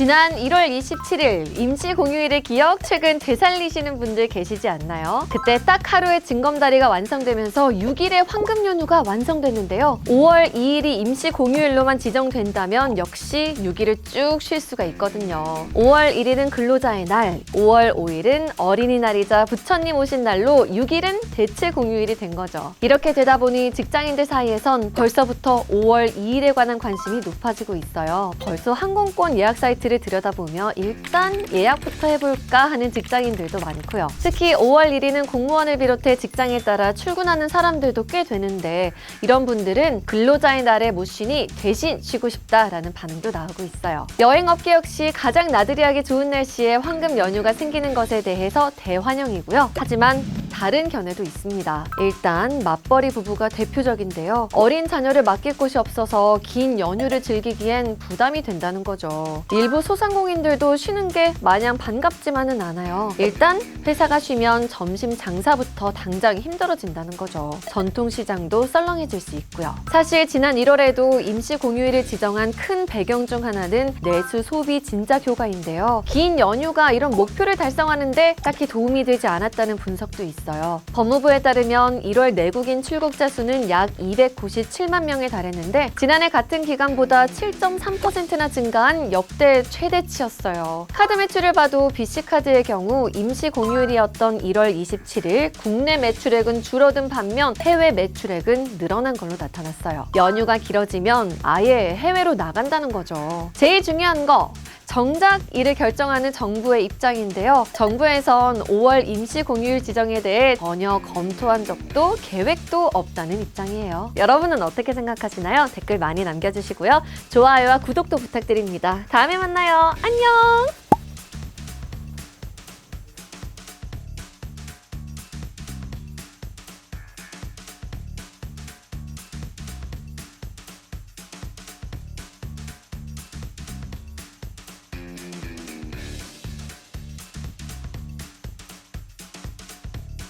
지난 1월 27일 임시 공휴일의 기억 최근 되살리시는 분들 계시지 않나요? 그때 딱 하루의 징검다리가 완성되면서 6일의 황금 연휴가 완성됐는데요. 5월 2일이 임시 공휴일로만 지정된다면 역시 6일을 쭉 쉴 수가 있거든요. 5월 1일은 근로자의 날, 5월 5일은 어린이날이자 부처님 오신 날로 6일은 대체 공휴일이 된 거죠. 이렇게 되다 보니 직장인들 사이에선 벌써부터 5월 2일에 관한 관심이 높아지고 있어요. 벌써 항공권 예약 사이트 를 들여다보며 일단 예약부터 해볼까 하는 직장인들도 많고요. 특히 5월 1일은 공무원을 비롯해 직장에 따라 출근하는 사람들도 꽤 되는데 이런 분들은 근로자의 날에 못 쉬니 대신 쉬고 싶다라는 반응도 나오고 있어요. 여행업계 역시 가장 나들이하기 좋은 날씨에 황금 연휴가 생기는 것에 대해서 대환영이고요. 하지만 다른 견해도 있습니다. 일단 맞벌이 부부가 대표적인데요. 어린 자녀를 맡길 곳이 없어서 긴 연휴를 즐기기엔 부담이 된다는 거죠. 일부 소상공인들도 쉬는 게 마냥 반갑지만은 않아요. 일단 회사가 쉬면 점심 장사부터 당장 힘들어진다는 거죠. 전통시장도 썰렁해질 수 있고요. 사실 지난 1월에도 임시 공휴일을 지정한 큰 배경 중 하나는 내수 소비 진작 효과인데요. 긴 연휴가 이런 목표를 달성하는데 딱히 도움이 되지 않았다는 분석도 있어요. 법무부에 따르면 1월 내국인 출국자 수는 약 297만 명에 달했는데 지난해 같은 기간보다 7.3%나 증가한 역대 최대치였어요. 카드 매출을 봐도 BC카드의 경우 임시 공휴일이었던 1월 27일 국내 매출액은 줄어든 반면 해외 매출액은 늘어난 걸로 나타났어요. 연휴가 길어지면 아예 해외로 나간다는 거죠. 제일 중요한 거 정작 이를 결정하는 정부의 입장인데요. 정부에선 5월 임시 공휴일 지정에 대해 전혀 검토한 적도 계획도 없다는 입장이에요. 여러분은 어떻게 생각하시나요? 댓글 많이 남겨주시고요. 좋아요와 구독도 부탁드립니다. 다음에 만나요. 안녕!